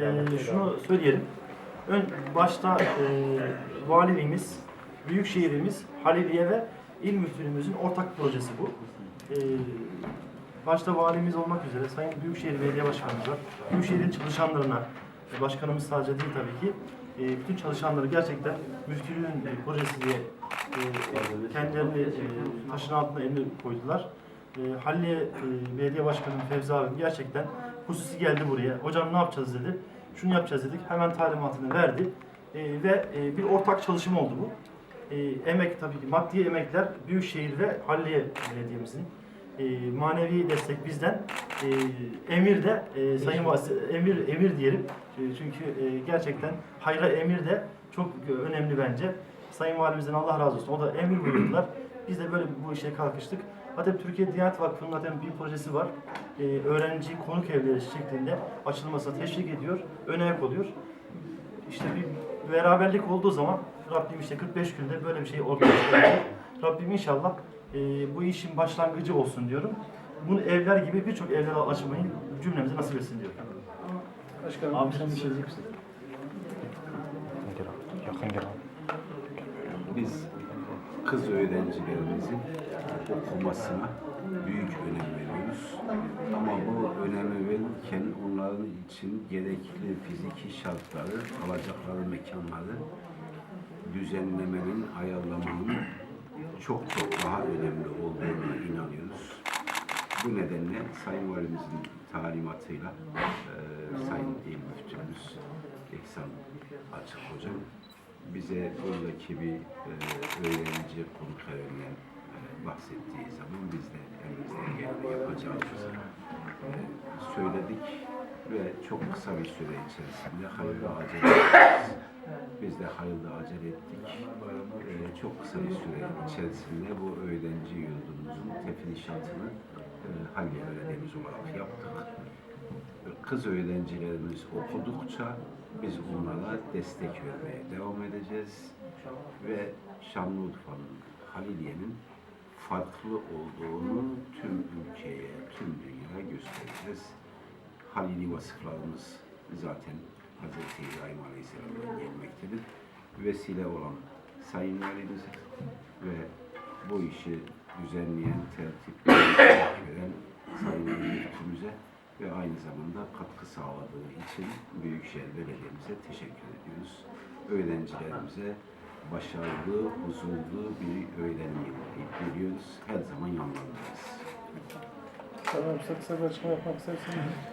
Ee, şunu söyleyelim. Ön başta e, valiliğimiz, büyükşehirimiz, Haliliye ve il müftülüğümüzün ortak projesi bu. Ee, başta valimiz olmak üzere Sayın Büyükşehir Belediye Başkanımız var. Büyükşehir'in çalışanlarına, e, başkanımız sadece değil tabii ki, e, bütün çalışanları gerçekten müftülüğün e, projesi diye e, kendilerini e, taşın altına elini koydular. E, Halliye e, Belediye Başkanı Fevzi abi gerçekten hususi geldi buraya. Hocam ne yapacağız dedi. Şunu yapacağız dedik. Hemen talimatını verdi. E, ve e, bir ortak çalışma oldu bu. E, emek tabii ki maddi emekler Büyükşehir ve Halliye Belediye'mizin. E, manevi destek bizden. E, emir de e, Sayın Vasi, emir emir diyelim. E, çünkü e, gerçekten hayra emir de çok önemli bence. Sayın Valimizden Allah razı olsun. O da emir buyurdular. Biz de böyle bu işe kalkıştık. Zaten Türkiye Diyanet Vakfı'nın zaten bir projesi var. Ee, öğrenci konuk evleri şeklinde açılmasına teşvik ediyor, ön ayak oluyor. İşte bir beraberlik olduğu zaman Rabbim işte 45 günde böyle bir şey ortaya çıkaracak. Rabbim inşallah e, bu işin başlangıcı olsun diyorum. Bunu evler gibi birçok evler açmayı cümlemize nasip etsin diyorum. Başkanım. Abi sen bir şey diyecek misin? Gel abi, yakın gel abi. Biz kız öğrencilerimizin okumasına büyük önem veriyoruz. Ama bu önemi verirken onların için gerekli fiziki şartları, alacakları mekanları düzenlemenin, ayarlamanın çok çok daha önemli olduğuna inanıyoruz. Bu nedenle Sayın Valimizin talimatıyla e, Sayın İl Müftümüz İhsan Açık Hocam bize buradaki bir e, öğrenci konuk evinden e, bahsettiği zaman biz de elimizden geleni yapacağımızı e, söyledik ve çok kısa bir süre içerisinde hayırlı acele ettik. Biz de hayırlı acele ettik. E, çok kısa bir süre içerisinde bu öğrenci yurdumuzun tefrişatını e, Halliye Belediye'miz olarak yaptık kız öğrencilerimiz okudukça biz onlara destek vermeye devam edeceğiz ve Şanlıurfa'nın, Haliliye'nin farklı olduğunu tüm ülkeye, tüm dünyaya göstereceğiz. Halili vasıflarımız zaten Hz. İbrahim Aleyhisselam'dan gelmektedir. Vesile olan Sayın Valimiz ve bu işi düzenleyen, tertip veren Sayın Müftümüze ve aynı zamanda katkı sağladığı için Büyükşehir Belediye'mize teşekkür ediyoruz. Öğrencilerimize başarılı, huzurlu bir öğlen yılı diliyoruz. Her zaman yanlarındayız. Tamam, kısa bir açıklama yapmak isterseniz.